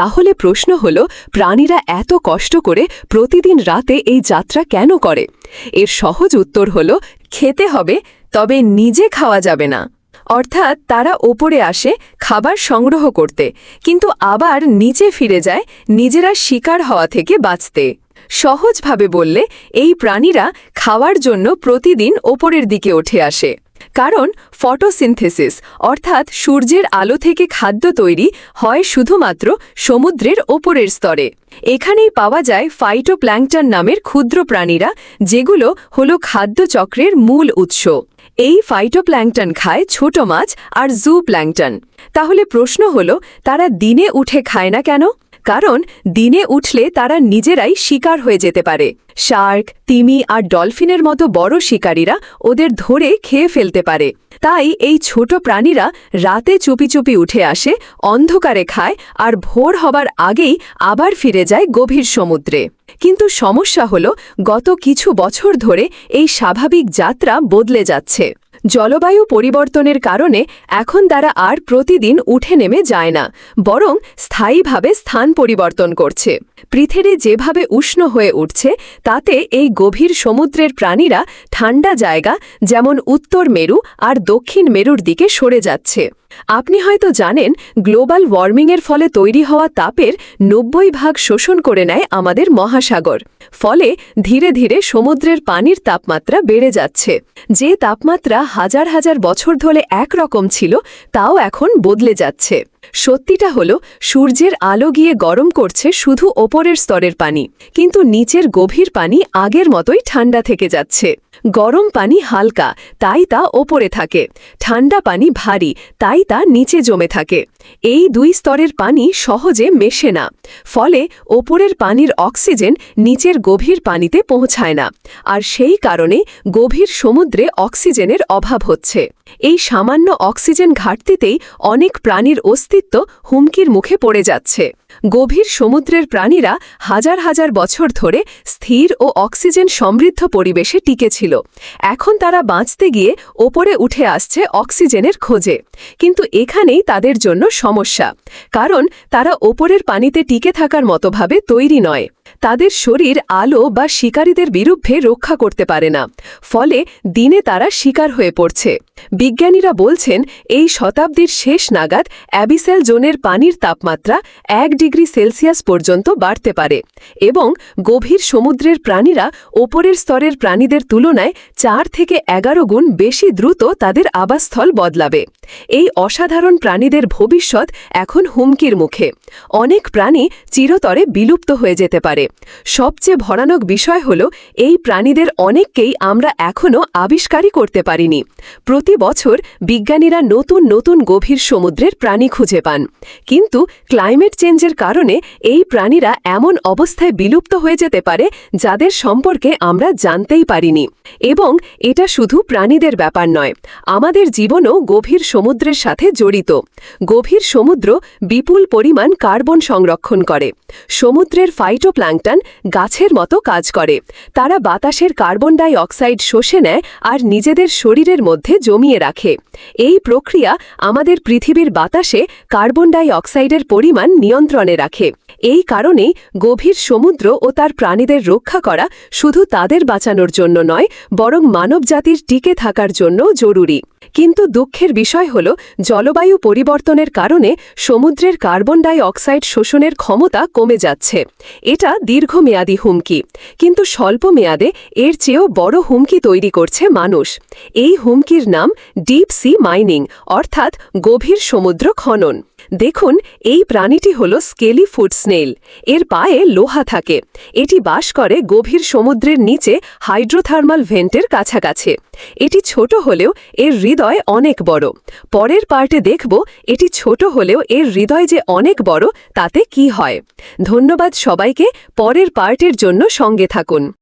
তাহলে প্রশ্ন হল, প্রাণীরা এত কষ্ট করে প্রতিদিন রাতে এই যাত্রা কেন করে? এর সহজ উত্তর হল, খেতে হবে, তবে নিজে খাওয়া যাবে না। অর্থাৎ তারা ওপরে আসে, খাবার সংগ্রহ করতে, কিন্তু আবার নিচে ফিরে যায়, নিজেরা শিকার হওয়া থেকে বাঁচতে। সহজভাবে বললে, এই প্রাণীরা খাওয়ার জন্য প্রতিদিন ওপরের দিকে উঠে আসে। কারণ ফটোসিনথেসিস, অর্থাৎ সূর্যের আলো থেকে খাদ্য তৈরি হয় শুধুমাত্র সমুদ্রের ওপরের স্তরে। এখানেই পাওয়া যায় ফাইটোপ্ল্যাঙ্কটন নামের ক্ষুদ্র প্রাণীরা, যেগুলো হল খাদ্যচক্রের মূল উৎস। এই ফাইটোপ্ল্যাঙ্কটন খায় ছোট মাছ আর জু প্ল্যাংটন তাহলে প্রশ্ন হল, তারা দিনে উঠে খায় না কেন? কারণ দিনে উঠলে তারা নিজেরাই শিকার হয়ে যেতে পারে। শার্ক, তিমি আর ডলফিনের মতো বড় শিকারীরা ওদের ধরে খেয়ে ফেলতে পারে। তাই এই ছোট প্রাণীরা রাতে চুপি চুপি উঠে আসে, অন্ধকারে খায় আর ভোর হবার আগেই আবার ফিরে যায় গভীর সমুদ্রে। কিন্তু সমস্যা হল, গত কিছু বছর ধরে এই স্বাভাবিক যাত্রা বদলে যাচ্ছে। জলবায়ু পরিবর্তনের কারণে এখন তারা আর প্রতিদিন উঠে নেমে যায় না, বরং স্থায়ীভাবে স্থান পরিবর্তন করছে। পৃথিবী যেভাবে উষ্ণ হয়ে উঠছে, তাতে এই গভীর সমুদ্রের প্রাণীরা ঠান্ডা জায়গা, যেমন উত্তর মেরু আর দক্ষিণ মেরুর দিকে সরে যাচ্ছে। আপনি হয়তো জানেন, গ্লোবাল ওয়ার্মিংয়ের ফলে তৈরি হওয়া তাপের নব্বই ভাগ শোষণ করে নেয় আমাদের মহাসাগর। ফলে ধীরে ধীরে সমুদ্রের পানির তাপমাত্রা বেড়ে যাচ্ছে। যে তাপমাত্রা হাজার হাজার বছর ধরে একরকম ছিল তাও এখন বদলে যাচ্ছে। সত্যিটা হলো, সূর্যের আলো গিয়ে গরম করছে শুধু ওপরের স্তরের পানি। কিন্তু নিচের গভীর পানি আগের মতোই ঠান্ডা থেকে যাচ্ছে। গরম পানি হালকা, তাই তা ওপরে থাকে। ঠান্ডা পানি ভারী, তাই তা নিচে জমে থাকে। এই দুই স্তরের পানি সহজে মেশে না। ফলে ওপরের পানির অক্সিজেন নিচের গভীর পানিতে পৌঁছায় না। আর সেই কারণে গভীর সমুদ্রে অক্সিজেনের অভাব হচ্ছে। এই সামান্য অক্সিজেন ঘাটতিতেই অনেক প্রাণীর অস্তিত্ব হুমকির মুখে পড়ে যাচ্ছে। গভীর সমুদ্রের প্রাণীরা হাজার হাজার বছর ধরে স্থির ও অক্সিজেন সমৃদ্ধ পরিবেশে টিকেছিল এখন তারা বাঁচতে গিয়ে ওপরে উঠে আসছে অক্সিজেনের খোঁজে। কিন্তু এখানেই তাদের জন্য সমস্যা। কারণ তারা ওপরের পানিতে টিকে থাকার মতোভাবে তৈরি নয়। তাদের শরীর আলো বা শিকারীদের বিরুদ্ধে রক্ষা করতে পারে না। ফলে দিনে তারা শিকার হয়ে পড়ছে। বিজ্ঞানীরা বলছেন, এই শতাব্দীর শেষ নাগাদ অ্যাবিসেল জোনের পানির তাপমাত্রা এক ডিগ্রি সেলসিয়াস পর্যন্ত বাড়তে পারে এবং গভীর সমুদ্রের প্রাণীরা ওপরের স্তরের প্রাণীদের তুলনায় চার থেকে এগারো গুণ বেশি দ্রুত তাদের আবাসস্থল বদলাবে। এই অসাধারণ প্রাণীদের ভবিষ্যৎ এখন হুমকির মুখে। অনেক প্রাণী চিরতরে বিলুপ্ত হয়ে যেতে পারে। সবচেয়ে ভরানক বিষয় হল, এই প্রাণীদের অনেককেই আমরা এখনও আবিষ্কারই করতে পারিনি। প্রতি বছর বিজ্ঞানীরা নতুন নতুন গভীর সমুদ্রের প্রাণী খুঁজে পান। কিন্তু ক্লাইমেট চেঞ্জের কারণে এই প্রাণীরা এমন অবস্থায় বিলুপ্ত হয়ে যেতে পারে, যাদের সম্পর্কে আমরা জানতেই পারিনি। এবং এটা শুধু প্রাণীদের ব্যাপার নয়, আমাদের জীবনও গভীর সমুদ্রের সাথে জড়িত। গভীর সমুদ্র বিপুল পরিমাণ কার্বন সংরক্ষণ করে। সমুদ্রের ফাইটোপ্ল্যাঙ্কটন গাছের মতো কাজ করে। তারা বাতাসের কার্বন ডাই অক্সাইড শোষে নেয় আর নিজেদের শরীরের মধ্যে জমিয়ে রাখে। এই প্রক্রিয়া আমাদের পৃথিবীর বাতাসে কার্বন ডাই অক্সাইডের পরিমাণ নিয়ন্ত্রণে রাখে। এই কারণেই গভীর সমুদ্র ও তার প্রাণীদের রক্ষা করা শুধু তাদের বাঁচানোর জন্য নয়, বরং মানবজাতির টিকে থাকার জন্য জরুরি। কিন্তু দুঃখের বিষয় হল, জলবায়ু পরিবর্তনের কারণে সমুদ্রের কার্বন ডাই অক্সাইড শোষণের ক্ষমতা কমে যাচ্ছে। এটা দীর্ঘমেয়াদী হুমকি। কিন্তু স্বল্প মেয়াদে এর চেয়েও বড় হুমকি তৈরি করছে মানুষ। এই হুমকির নাম ডিপ সি মাইনিং, অর্থাৎ গভীর সমুদ্র খনন। দেখুন, এই প্রাণীটি হল স্কেলি ফুড স্নেল। এর পায়ে লোহা থাকে। এটি বাস করে গভীর সমুদ্রের নিচে হাইড্রোথার্মাল ভেন্টের কাছাকাছি। এটি ছোট হলেও এর হৃদয় অনেক বড়। পরের পার্টে দেখব এটি ছোট হলেও এর হৃদয় যে অনেক বড়, তাতে কি হয়। ধন্যবাদ সবাইকে, পরের পার্টের জন্য সঙ্গে থাকুন।